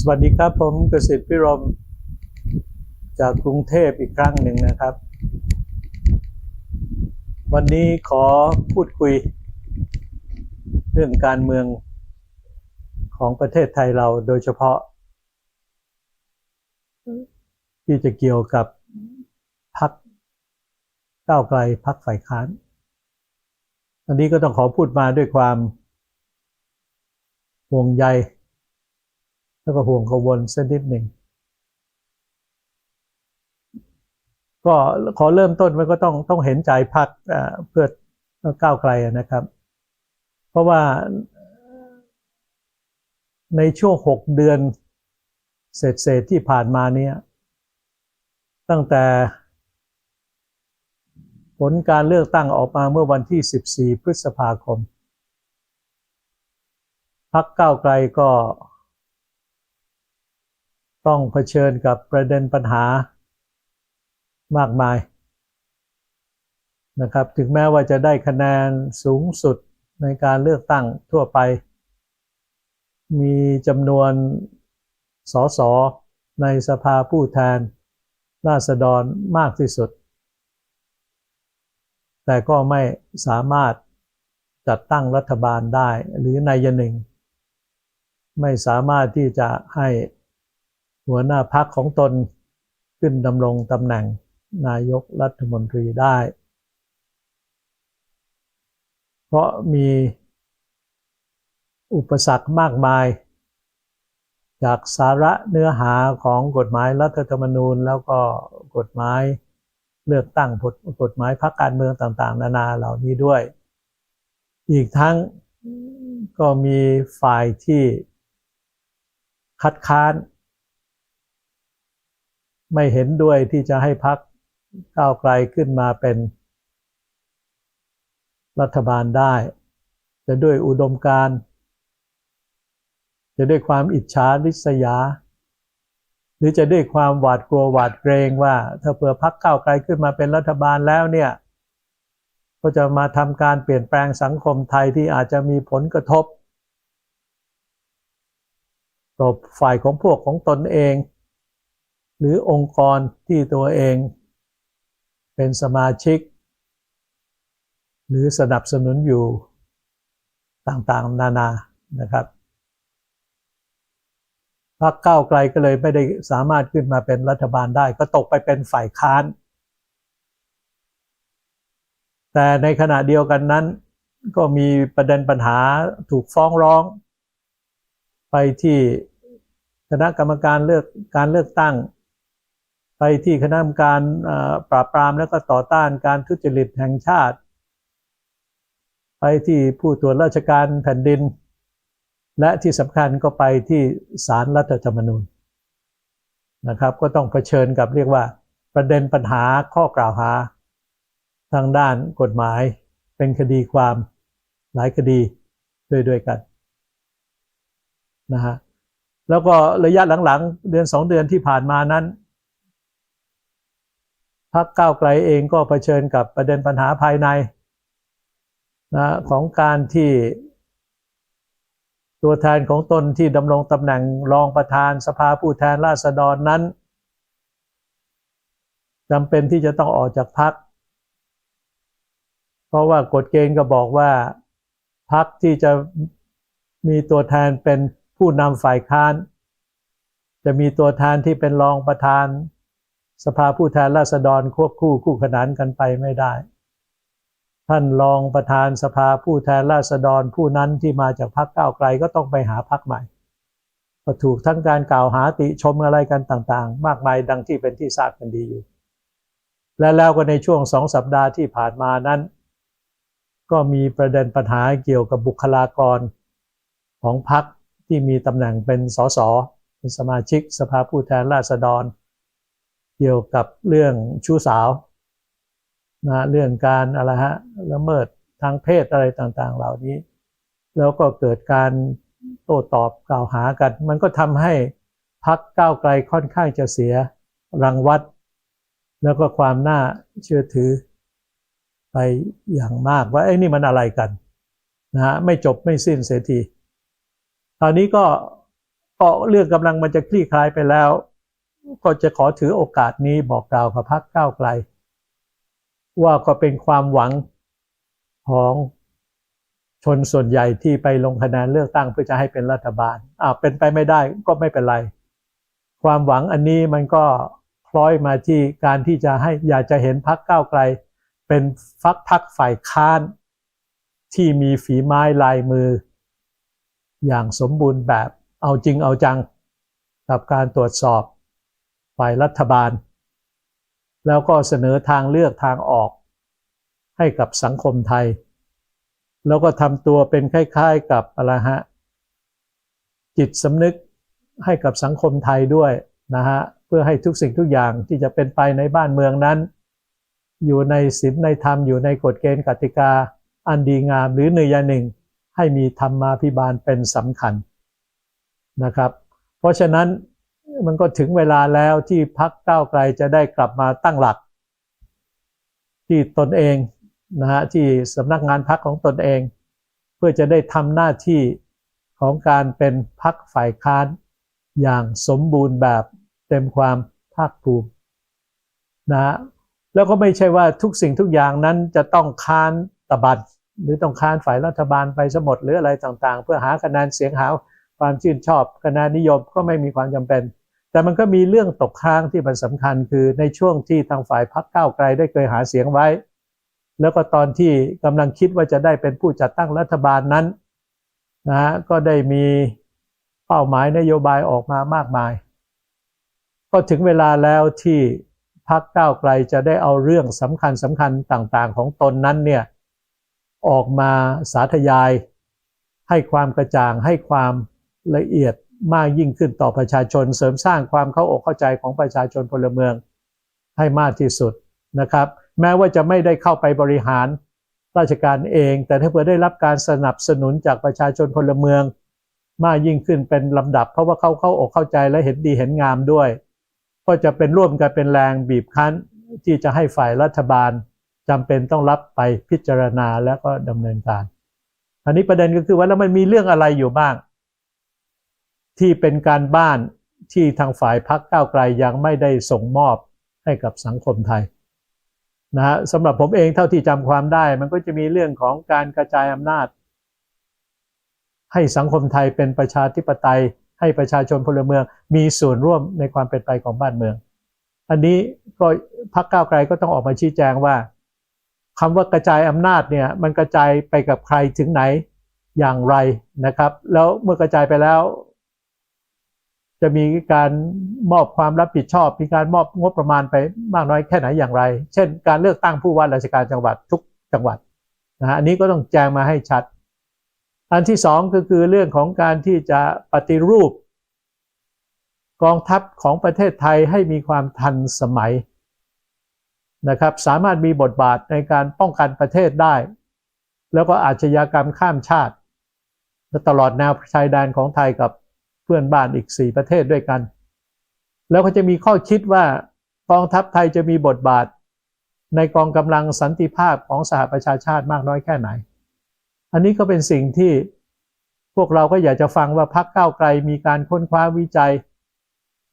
สวัสดีครับผมเกษตรพิรม จากกรุงเทพอีกครั้งหนึ่งนะครับ วันนี้ขอพูดคุย เรื่องการเมืองของประเทศไทยเราโดยเฉพาะ ที่จะเกี่ยวกับพักก้าวไกลพักฝ่ายค้านอันนี้ก็ต้องขอพูดมาด้วยความห่วงใย แล้วก็ห่วงขบวนเส้นนิดหนึ่งก็ขอเริ่มต้นมันก็ต้องต้องเห็นใจพักเพื่อก้าวไกลนะครับ เพราะว่าในช่วงหกเดือนเศษเศษที่ผ่านมาเนี่ย ตั้งแต่ผลการเลือกตั้งออกมาเมื่อวันที่ 14 พฤษภาคมพักก้าวไกลก็ ต้องเผชิญกับประเด็นปัญหามากมายนะครับถึงแม้ว่าจะได้คะแนนสูงสุดในการเลือกตั้งทั่วไป มีจำนวนสสในสภาผู้แทน ราษฎรมากที่สุด แต่ก็ไม่สามารถจัดตั้งรัฐบาลได้หรือในยหนึ่ง ไม่สามารถที่จะให้ หัวหน้าพักของตนขึ้นดำรงตำแหน่งนายกรัฐมนตรีได้ เพราะมีอุปสรรคมากมาย จากสาระเนื้อหาของกฎหมายรัฐธรรมนูญ แล้วก็กฎหมายเลือกตั้งกฎหมายพรรคการเมืองต่างๆ นานาเหล่านี้ด้วย อีกทั้งก็มีฝ่ายที่คัดค้าน ไม่เห็นด้วยที่จะให้พักก้าวไกลขึ้นมาเป็นรัฐบาลได้ จะด้วยอุดมการ จะด้วยความอิจฉาริษยา หรือจะด้วยความหวาดกลัวหวาดเกรงว่า ถ้าเผื่อพักก้าวไกลขึ้นมาเป็นรัฐบาลแล้วเนี่ย ก็จะมาทำการเปลี่ยนแปลงสังคมไทยที่อาจจะมีผลกระทบต่อฝ่ายของพวกของตนเอง หรือองค์กรที่ตัวเองเป็นสมาชิก หรือสนับสนุนอยู่ต่างๆ นานานะครับพรรคก้าวไกลก็เลยไม่ได้สามารถขึ้นมาเป็นรัฐบาลได้ ก็ตกไปเป็นฝ่ายค้าน แต่ในขณะเดียวกันนั้น ก็มีประเด็นปัญหาถูกฟ้องร้อง ไปที่คณะกรรมการเลือกการเลือกตั้ง ไปที่คณะกรรมการปราบปรามและก็ต่อต้านการทุจริตแห่งชาติ ไปที่ผู้ตรวจราชการแผ่นดิน และที่สำคัญก็ไปที่ศาลรัฐธรรมนูญนะครับ ก็ต้องเผชิญกับเรียกว่าประเด็นปัญหาข้อกล่าวหา ทางด้านกฎหมายเป็นคดีความหลายคดีด้วยด้วยกันนะฮะแล้วก็ระยะหลังๆ เดือนสองเดือนที่ผ่านมานั้น พรรคก้าวไกลเองก็เผชิญกับประเด็นปัญหาภายในนะของการที่ตัวแทนของตนที่ดำรงตำแหน่งรองประธานสภาผู้แทนราษฎรนั้นจำเป็นที่จะต้องออกจากพรรคเพราะว่ากฎเกณฑ์ก็บอกว่าพรรคที่จะมีตัวแทนเป็นผู้นำฝ่ายค้าน จะมีตัวแทนที่เป็นรองประธาน สภาผู้แทนราษฎรควบคู่คู่ขนานกันไปไม่ได้ ท่านรองประธานสภาผู้แทนราษฎรผู้นั้นที่มาจากพรรคก้าวไกลก็ต้องไปหาพรรคใหม่ก็ถูกทั้งการกล่าวหาติชมอะไรกันต่างๆ มากมายดังที่เป็นที่ทราบกันดีอยู่ และแล้วก็ในช่วงสองสัปดาห์ที่ผ่านมานั้น ก็มีประเด็นปัญหาเกี่ยวกับบุคลากรของพรรคที่มีตำแหน่งเป็นสสเป็นสมาชิกสภาผู้แทนราษฎร เกี่ยวกับเรื่องชู้สาวนะเรื่องการอะไรฮะละเมิดทางเพศอะไรต่างๆ เหล่านี้ แล้วก็เกิดการโต้ตอบกล่าวหากัน มันก็ทำให้พักก้าวไกลค่อนข้างจะเสียรังวัด แล้วก็ความน่าเชื่อถือไปอย่างมากว่าไอ้นี่มันอะไรกันนะฮะไม่จบไม่สิ้นเสียที ตอนนี้ก็ก็เรื่องกำลังมันจะคลี่คลายไปแล้ว ก็จะขอถือโอกาสนี้บอกกล่าวกับพรรคก้าวไกล ว่าก็เป็นความหวังของชนส่วนใหญ่ที่ไปลงคะแนนเลือกตั้งเพื่อจะให้เป็นรัฐบาลอ่าเป็นไปไม่ได้ก็ไม่เป็นไร ความหวังอันนี้มันก็คล้อยมาที่การที่จะให้อยากจะเห็นพรรคก้าวไกล เป็นฟักพักฝ่ายค้าน ที่มีฝีไม้ลายมือ อย่างสมบูรณ์แบบเอาจริงเอาจัง กับการตรวจสอบ ฝ่ายรัฐบาล แล้วก็เสนอทางเลือกทางออก ให้กับสังคมไทย แล้วก็ทำตัวเป็นคล้ายๆกับอะไรฮะจิตสำนึกให้กับสังคมไทยด้วยนะฮะเพื่อให้ทุกสิ่งทุกอย่างที่จะเป็นไปในบ้านเมืองนั้น อยู่ในศีลในธรรมอยู่ในกฎเกณฑ์กติกา อันดีงามหรือหนึ่งอย่าหนึ่ง ให้มีธรรมาภิบาลเป็นสำคัญนะครับ เพราะฉะนั้น มันก็ถึงเวลาแล้วที่พักก้าวไกลจะได้กลับมาตั้งหลัก ที่ตนเองนะฮะที่สำนักงานพักของตนเอง เพื่อจะได้ทำหน้าที่ของการเป็นพักฝ่ายค้านอย่างสมบูรณ์แบบเต็มความภาคภูมินะฮะแล้วก็ไม่ใช่ว่าทุกสิ่งทุกอย่างนั้นจะต้องค้านตบัดหรือต้องค้านฝ่ายรัฐบาลไปสมดหรืออะไรต่างๆ เพื่อหาคะแนนเสียงหาความชื่นชอบคะแนนนิยมก็ไม่มีความจำเป็น แต่มันก็มีเรื่องตกค้างที่มันสำคัญคือในช่วงที่ทางฝ่ายพรรคก้าวไกลได้เคยหาเสียงไว้ แล้วก็ตอนที่กำลังคิดว่าจะได้เป็นผู้จัดตั้งรัฐบาลนั้นนะฮะก็ได้มีเป้าหมายนโยบายออกมามากมาย ก็ถึงเวลาแล้วที่พรรคก้าวไกลจะได้เอาเรื่องสำคัญสำคัญต่างๆ ของตนนั้นเนี่ยออกมาสาธยาย ให้ความกระจ่างให้ความละเอียด มากยิ่งขึ้นต่อประชาชนเสริมสร้างความเข้าอกเข้าใจของประชาชนพลเมืองให้มากที่สุดนะครับ แม้ว่าจะไม่ได้เข้าไปบริหารราชการเอง แต่ถ้าเพื่อได้รับการสนับสนุนจากประชาชนพลเมือง มากยิ่งขึ้นเป็นลำดับ เพราะว่าเขาเข้าอกเข้าใจและเห็นดีเห็นงามด้วย ก็จะเป็นร่วมกันเป็นแรงบีบคั้นที่จะให้ฝ่ายรัฐบาลจำเป็นต้องรับไปพิจารณาแล้วก็ดำเนินการอันนี้ประเด็นก็คือว่าแล้วมันมีเรื่องอะไรอยู่บ้าง ที่เป็นการบ้านที่ทางฝ่ายพักก้าวไกลยังไม่ได้ส่งมอบให้กับสังคมไทยนะฮะสำหรับผมเองเท่าที่จำความได้ มันก็จะมีเรื่องของการกระจายอำนาจ ให้สังคมไทยเป็นประชาธิปไตย ให้ประชาชนพลเมือง มีส่วนร่วมในความเป็นไปของบ้านเมือง อันนี้ก็พักก้าวไกลก็ต้องออกมาชี้แจงว่าคำว่ากระจายอำนาจเนี่ยมันกระจายไปกับใครถึงไหนอย่างไรนะครับ แล้วเมื่อกระจายไปแล้ว จะมีการมอบความรับผิดชอบ มีการมอบงบประมาณไปมากน้อยแค่ไหนอย่างไร เช่น การเลือกตั้งผู้ว่าราชการจังหวัดทุกจังหวัดนะฮะอันนี้ก็ต้องแจ้งมาให้ชัด อันที่สองก็คือเรื่องของการที่จะปฏิรูป กองทัพของประเทศไทยให้มีความทันสมัยนะครับสามารถมีบทบาทในการป้องกันประเทศได้ แล้วก็อาชญากรรมข้ามชาติ ตลอดแนวชายแดนของไทยกับ เพื่อนบ้านอีก 4 ประเทศด้วยกัน แล้วก็จะมีข้อคิดว่ากองทัพไทยจะมีบทบาท ในกองกำลังสันติภาพของสหประชาชาติมากน้อยแค่ไหน อันนี้ก็เป็นสิ่งที่พวกเราก็อยากจะฟังว่าพักเก้าไกลมีการค้นคว้าวิจัย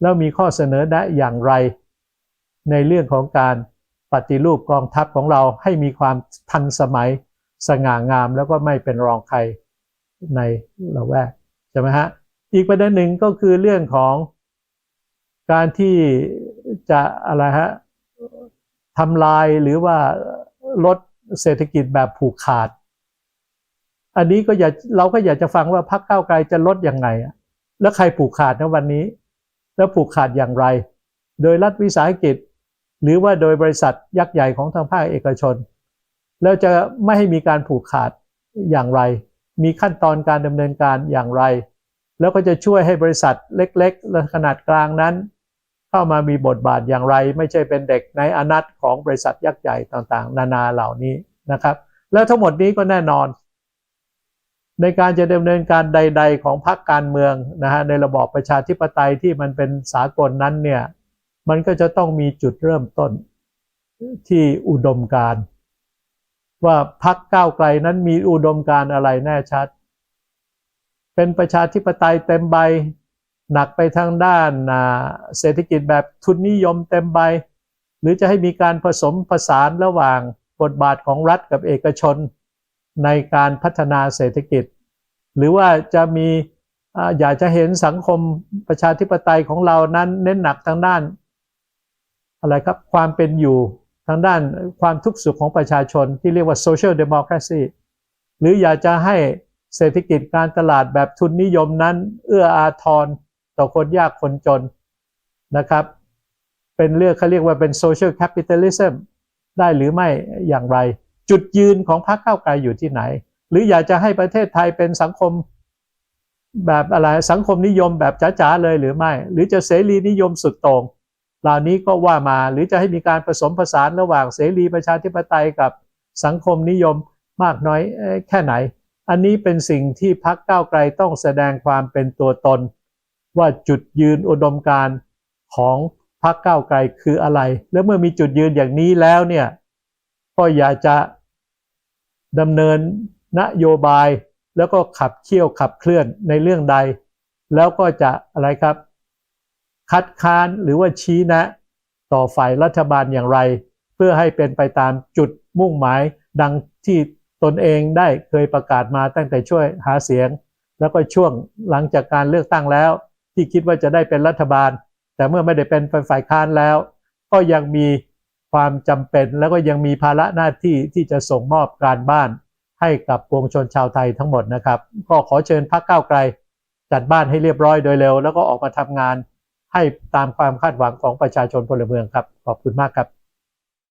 แล้วมีข้อเสนอแนะอย่างไร ในเรื่องของการปฏิรูปกองทัพของเราให้มีความทันสมัยสง่างามแล้วก็ไม่เป็นรองใครในละแวกใช่ไหมฮะ อีกประเด็นหนึ่งก็คือเรื่องของการที่จะอะไรฮะทำลายหรือว่าลดเศรษฐกิจแบบผูกขาด อันนี้ก็อยากเราก็อยากจะฟังว่าพรรคก้าวไกลจะลดยังไงแล้วใครผูกขาดในวันนี้ แล้วผูกขาดอย่างไร โดยรัฐวิสาหกิจ หรือว่าโดยบริษัทยักษ์ใหญ่ของทางภาคเอกชน แล้วจะไม่ให้มีการผูกขาดอย่างไร มีขั้นตอนการดำเนินการอย่างไร แล้วก็จะช่วยให้บริษัทเล็กๆ และขนาดกลางนั้น เข้ามามีบทบาทอย่างไร ไม่ใช่เป็นเด็กในอนัตของบริษัทยักษ์ใหญ่ต่างๆ นานาเหล่านี้นะครับ แล้วทั้งหมดนี้ก็แน่นอน ในการจะดำเนินการใด ๆ ของพรรคการเมืองนะฮะในระบอบประชาธิปไตยที่มันเป็นสากลนั้นเนี่ยมันก็จะต้องมีจุดเริ่มต้นที่อุดมการ ว่าพักก้าวไกลนั้นมีอุดมการอะไรแน่ชัด เป็นประชาธิปไตยเต็มใบ หนักไปทางด้านเศรษฐกิจแบบทุนนิยมเต็มใบ หรือจะให้มีการผสมผสานระหว่างบทบาทของรัฐกับเอกชน ในการพัฒนาเศรษฐกิจ หรือว่าจะมีอ่าอยากจะเห็นสังคมประชาธิปไตยของเรานั้นเน้นหนักทางด้านอะไรครับความเป็นอยู่ทางด้านความทุกข์สุขของประชาชนที่เรียกว่า social democracy หรืออยากจะให้ เศรษฐกิจการตลาดแบบทุนนิยมนั้น เอื้ออาทรต่อคนยากคนจนนะครับ เป็นเรื่องเขาเรียกว่าเป็น social capitalism ได้หรือไม่อย่างไร จุดยืนของพรรคก้าวไกลอยู่ที่ไหน หรืออยากจะให้ประเทศไทยเป็นสังคมแบบอะไรสังคมนิยมแบบจ๋าๆเลยหรือไม่ หรือจะเสรีนิยมสุดโต่งเหล่านี้ก็ว่ามาหรือจะให้มีการผสมผสานระหว่างเสรีประชาธิปไตยกับสังคมนิยมมากน้อยแค่ไหน อันนี้เป็นสิ่งที่พักก้าวไกลต้องแสดงความเป็นตัวตน ว่าจุดยืนอุดมการของพักก้าวไกลคืออะไร แล้วเมื่อมีจุดยืนอย่างนี้แล้วเนี่ยก็อยากจะดำเนินนโยบายแล้วก็ขับเคี่ยวขับเคลื่อนในเรื่องใด แล้วก็จะอะไรครับ คัดค้านหรือว่าชี้แนะ ต่อฝ่ายรัฐบาลอย่างไร เพื่อให้เป็นไปตามจุดมุ่งหมายดังที่ ตนเองได้เคยประกาศมาตั้งแต่ช่วยหาเสียง แล้วก็ช่วงหลังจากการเลือกตั้งแล้ว ที่คิดว่าจะได้เป็นรัฐบาล แต่เมื่อไม่ได้เป็นฝ่ายค้านแล้ว ก็ยังมีความจำเป็นแล้วก็ยังมีภาระหน้าที่ที่จะส่งมอบการบ้านให้กับปวงชนชาวไทยทั้งหมดนะครับ ก็ขอเชิญพรรคก้าวไกล จัดบ้านให้เรียบร้อยโดยเร็ว แล้วก็ออกมาทำงานให้ตามความคาดหวังของประชาชนพลเมืองครับ ขอบคุณมากครับ